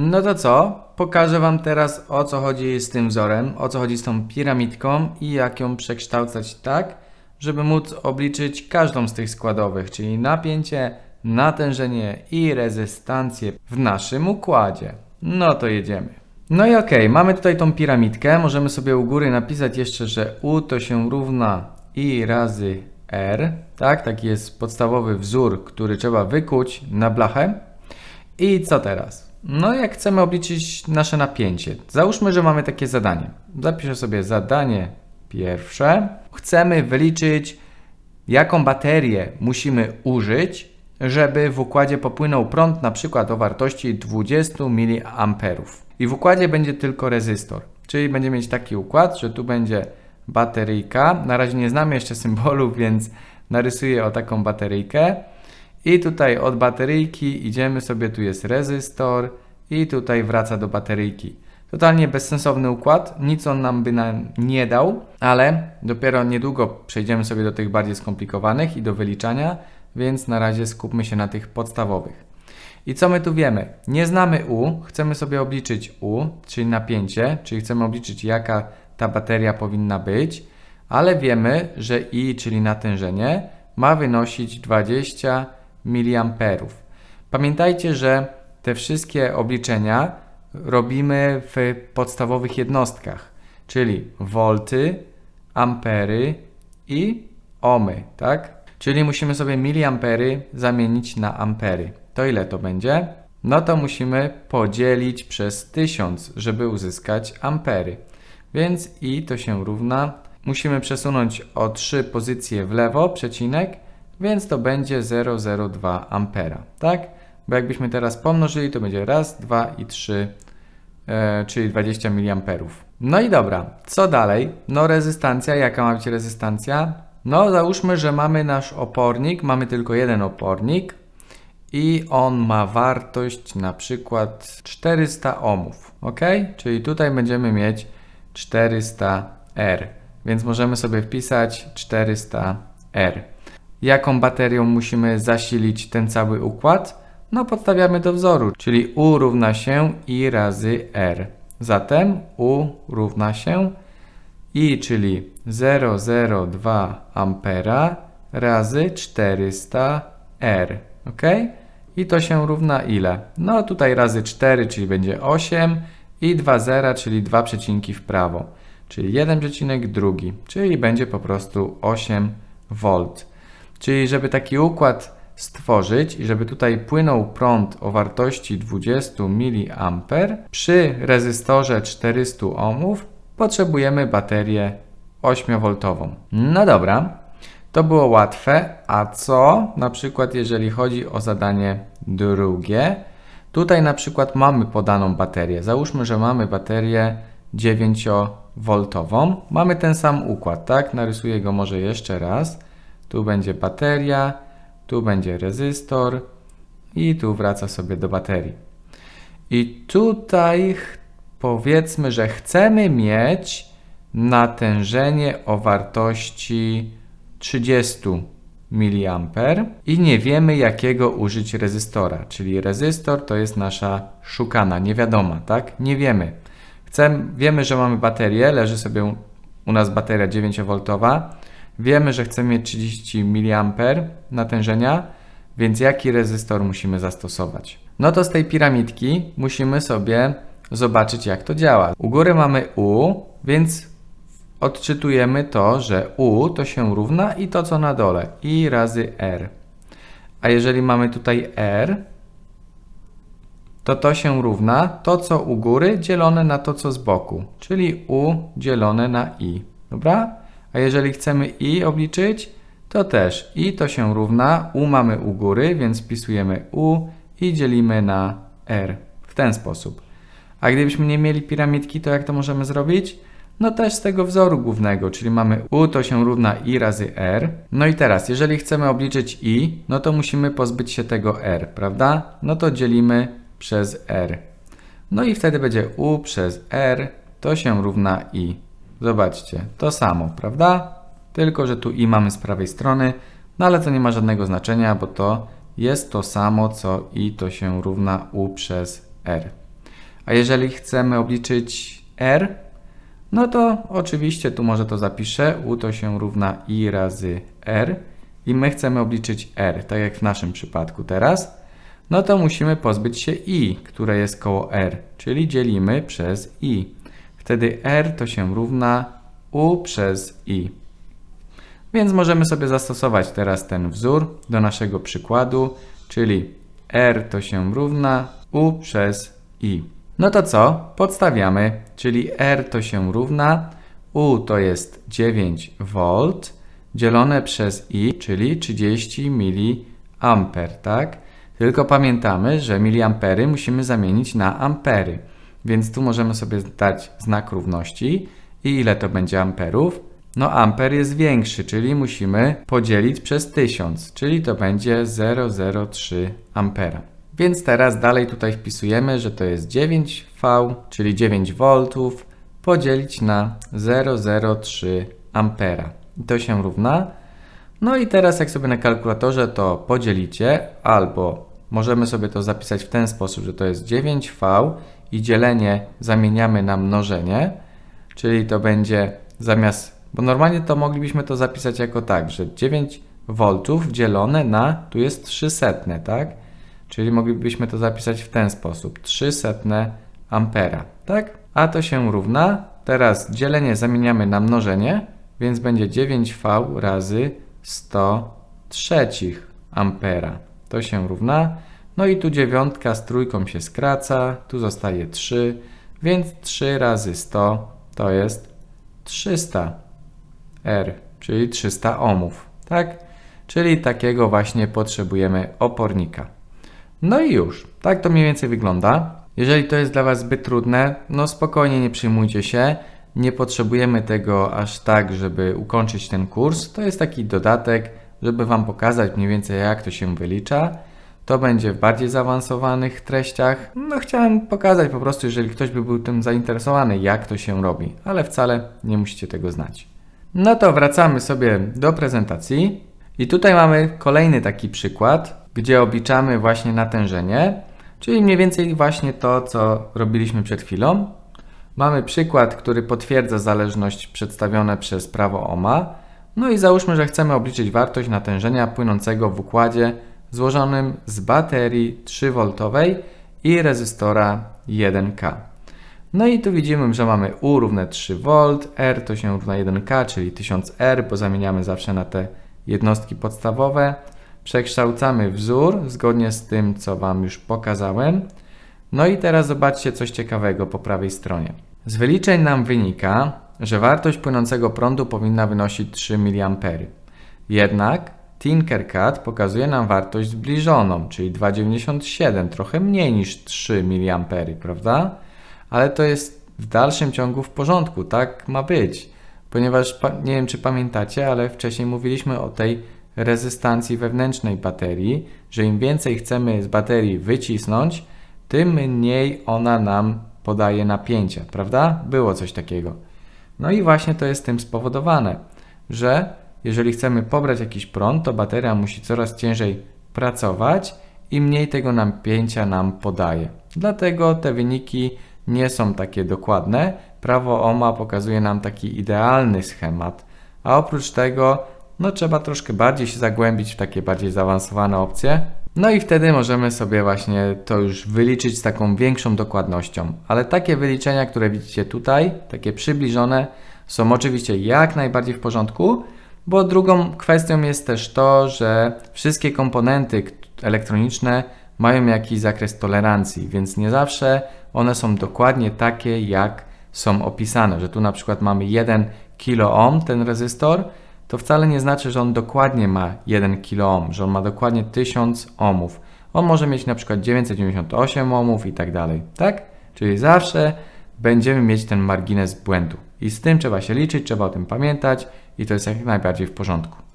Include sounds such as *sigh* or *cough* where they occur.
No to co? Pokażę Wam teraz o co chodzi z tym wzorem, o co chodzi z tą piramidką i jak ją przekształcać tak, żeby móc obliczyć każdą z tych składowych, czyli napięcie, natężenie i rezystancję w naszym układzie. No to jedziemy. No i okej, mamy tutaj tą piramidkę. Możemy sobie u góry napisać jeszcze, że U to się równa I razy R. Tak, taki jest podstawowy wzór, który trzeba wykuć na blachę. I co teraz? No, jak chcemy obliczyć nasze napięcie, załóżmy, że mamy takie zadanie. Zapiszę sobie zadanie pierwsze. Chcemy wyliczyć, jaką baterię musimy użyć, żeby w układzie popłynął prąd na przykład o wartości 20 mA. I w układzie będzie tylko rezystor. Czyli będziemy mieć taki układ, że tu będzie bateryjka. Na razie nie znamy jeszcze symbolów, *laughs* więc narysuję o taką bateryjkę. I tutaj od bateryjki idziemy sobie, tu jest rezystor i tutaj wraca do bateryjki. Totalnie bezsensowny układ, nic on nam by nam nie dał, ale dopiero niedługo przejdziemy sobie do tych bardziej skomplikowanych i do wyliczania, więc na razie skupmy się na tych podstawowych. I co my tu wiemy? Nie znamy U, chcemy sobie obliczyć U, czyli napięcie, czyli chcemy obliczyć jaka ta bateria powinna być, ale wiemy, że I, czyli natężenie, ma wynosić 20 mA. Pamiętajcie, że te wszystkie obliczenia robimy w podstawowych jednostkach, czyli wolty, ampery i ohmy, tak? Czyli musimy sobie miliampery zamienić na ampery. To ile to będzie? No to musimy podzielić przez 1000, żeby uzyskać ampery. Więc i to się równa. Musimy przesunąć o 3 pozycje w lewo, przecinek, więc to będzie 0,02 ampera, tak? Bo jakbyśmy teraz pomnożyli, to będzie raz, dwa i 3, e, czyli 20 mA. No i dobra, co dalej? No rezystancja, jaka ma być rezystancja? No załóżmy, że mamy nasz opornik, mamy tylko jeden opornik i on ma wartość na przykład 400 ohmów, ok? Czyli tutaj będziemy mieć 400R, więc możemy sobie wpisać 400R. Jaką baterią musimy zasilić ten cały układ? No podstawiamy do wzoru, czyli U równa się I razy R. Zatem U równa się I, czyli 0,02 ampera razy 400R. Ok? I to się równa ile? No tutaj razy 4, czyli będzie 8 i 2 zera, czyli 2 przecinki w prawo, czyli 1,2, czyli będzie po prostu 8 V. Czyli żeby taki układ stworzyć i żeby tutaj płynął prąd o wartości 20 mA przy rezystorze 400 ohmów potrzebujemy baterię 8V. No dobra, to było łatwe, a co na przykład jeżeli chodzi o zadanie drugie? Tutaj na przykład mamy podaną baterię. Załóżmy, że mamy baterię 9V. Mamy ten sam układ, tak? Narysuję go może jeszcze raz. Tu będzie bateria, tu będzie rezystor i tu wraca sobie do baterii. I tutaj powiedzmy, że chcemy mieć natężenie o wartości 30 mA i nie wiemy jakiego użyć rezystora, czyli rezystor to jest nasza szukana, niewiadoma, tak? Nie wiemy. Chcemy, wiemy, że mamy baterię, leży sobie u nas bateria 9V, wiemy, że chcemy mieć 30 mA natężenia, więc jaki rezystor musimy zastosować? No to z tej piramidki musimy sobie zobaczyć jak to działa. U góry mamy U, więc odczytujemy to, że U to się równa i to co na dole, I razy R. A jeżeli mamy tutaj R, to to się równa to co u góry dzielone na to co z boku, czyli U dzielone na I. Dobra? A jeżeli chcemy I obliczyć, to też I to się równa, U mamy u góry, więc wpisujemy U i dzielimy na R w ten sposób. A gdybyśmy nie mieli piramidki, to jak to możemy zrobić? No też z tego wzoru głównego, czyli mamy U to się równa I razy R. No i teraz, jeżeli chcemy obliczyć I, no to musimy pozbyć się tego R, prawda? No to dzielimy przez R. No i wtedy będzie U przez R to się równa I. Zobaczcie, to samo, prawda? Tylko, że tu I mamy z prawej strony, no ale to nie ma żadnego znaczenia, bo to jest to samo, co I to się równa U przez R. A jeżeli chcemy obliczyć R, no to oczywiście tu może to zapiszę. U to się równa I razy R. I my chcemy obliczyć R, tak jak w naszym przypadku teraz. No to musimy pozbyć się I, które jest koło R, czyli dzielimy przez I. Wtedy R to się równa U przez I. Więc możemy sobie zastosować teraz ten wzór do naszego przykładu, czyli R to się równa U przez I. No to co? Podstawiamy, czyli R to się równa U to jest 9 V dzielone przez I, czyli 30 mA, tak? Tylko pamiętamy, że miliampery musimy zamienić na ampery. Więc tu możemy sobie dać znak równości i ile to będzie amperów? No amper jest większy, czyli musimy podzielić przez 1000, czyli to będzie 0,03 ampera. Więc teraz dalej tutaj wpisujemy, że to jest 9V, czyli 9 V, podzielić na 0,03 ampera. I to się równa. No i teraz jak sobie na kalkulatorze to podzielicie, albo możemy sobie to zapisać w ten sposób, że to jest 9V i dzielenie zamieniamy na mnożenie, czyli to będzie zamiast, bo normalnie to moglibyśmy to zapisać jako tak, że 9 V dzielone na, tu jest 300, tak? Czyli moglibyśmy to zapisać w ten sposób, 300 ampera, tak? A to się równa, teraz dzielenie zamieniamy na mnożenie, więc będzie 9V razy 100 trzecich ampera. To się równa. No i tu dziewiątka z trójką się skraca, tu zostaje 3, więc 3 razy 100 to jest 300 R, czyli 300 ohmów, tak? Czyli takiego właśnie potrzebujemy opornika. No i już, tak to mniej więcej wygląda. Jeżeli to jest dla Was zbyt trudne, no spokojnie nie przyjmujcie się. Nie potrzebujemy tego aż tak, żeby ukończyć ten kurs. To jest taki dodatek, żeby Wam pokazać mniej więcej jak to się wylicza. To będzie w bardziej zaawansowanych treściach. No chciałem pokazać po prostu, jeżeli ktoś by był tym zainteresowany, jak to się robi, ale wcale nie musicie tego znać. No to wracamy sobie do prezentacji. I tutaj mamy kolejny taki przykład, gdzie obliczamy właśnie natężenie, czyli mniej więcej właśnie to, co robiliśmy przed chwilą. Mamy przykład, który potwierdza zależność przedstawione przez prawo Ohma. No i załóżmy, że chcemy obliczyć wartość natężenia płynącego w układzie złożonym z baterii 3V i rezystora 1K. No i tu widzimy, że mamy U równe 3V, R to się równa 1K, czyli 1000R, bo zamieniamy zawsze na te jednostki podstawowe. Przekształcamy wzór zgodnie z tym, co Wam już pokazałem. No i teraz zobaczcie coś ciekawego po prawej stronie. Z wyliczeń nam wynika, że wartość płynącego prądu powinna wynosić 3 mA. Jednak Tinkercad pokazuje nam wartość zbliżoną, czyli 2,97, trochę mniej niż 3 mA, prawda? Ale to jest w dalszym ciągu w porządku, tak ma być. Ponieważ nie wiem, czy pamiętacie, ale wcześniej mówiliśmy o tej rezystancji wewnętrznej baterii, że im więcej chcemy z baterii wycisnąć, tym mniej ona nam podaje napięcia, prawda? Było coś takiego. No i właśnie to jest tym spowodowane, że jeżeli chcemy pobrać jakiś prąd, to bateria musi coraz ciężej pracować i mniej tego napięcia nam podaje. Dlatego te wyniki nie są takie dokładne. Prawo Ohma pokazuje nam taki idealny schemat, a oprócz tego no trzeba troszkę bardziej się zagłębić w takie bardziej zaawansowane opcje. No i wtedy możemy sobie właśnie to już wyliczyć z taką większą dokładnością. Ale takie wyliczenia, które widzicie tutaj, takie przybliżone, są oczywiście jak najbardziej w porządku, bo drugą kwestią jest też to, że wszystkie komponenty elektroniczne mają jakiś zakres tolerancji, więc nie zawsze one są dokładnie takie, jak są opisane, że tu na przykład mamy 1 kΩ ten rezystor, to wcale nie znaczy, że on dokładnie ma 1 kΩ, że on ma dokładnie 1000 ohmów. On może mieć na przykład 998 ohmów i tak dalej, tak? Czyli zawsze będziemy mieć ten margines błędu. I z tym trzeba się liczyć, trzeba o tym pamiętać i to jest jak najbardziej w porządku.